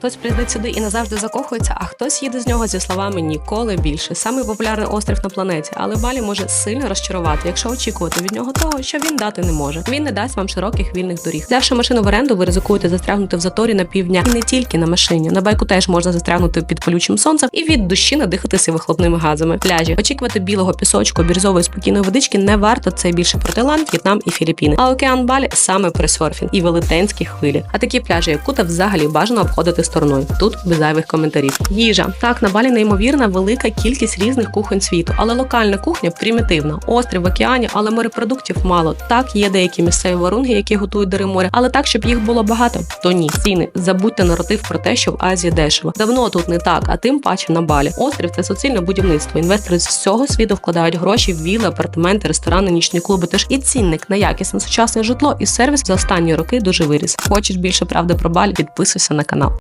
Хтось приїздить сюди і назавжди закохується, а хтось їде з нього зі словами ніколи більше. Самий популярний острів на планеті, але Балі може сильно розчарувати, якщо очікувати від нього того, що він дати не може. Він не дасть вам широких вільних доріг. Взявши машину в оренду, ви ризикуєте застрягнути в заторі на півдня і не тільки на машині. На байку теж можна застрягнути під колючим сонцем і від душі надихатися вихлопними газами. Пляжі очікувати білого пісочку, бірюзової спокійної водички не варто. Це більше про Таїланд, В'єтнам і Філіппіни. А океан Балі саме про серфінг і велетенські хвилі. А такі пляжі, як Кута, взагалі бажано обходити стороною. Тут без зайвих коментарів. Їжа так на Балі неймовірна велика кількість різних кухонь світу, але локальна кухня примітивна. Острів в океані, але морепродуктів мало. Так є деякі місцеві варунги, які готують дари моря, але так, щоб їх було багато, то ні. Ціни забудьте наратив про те, що в Азії дешево. Давно тут не так, а тим паче на Балі. Острів це суцільне будівництво. Інвестори з всього світу вкладають гроші в віли, апартаменти, ресторани, нічні клуби. Тож і цінник на якісне сучасне житло і сервіс за останні роки дуже виріс. Хочеш більше правди про Балі? Підписуйся на канал.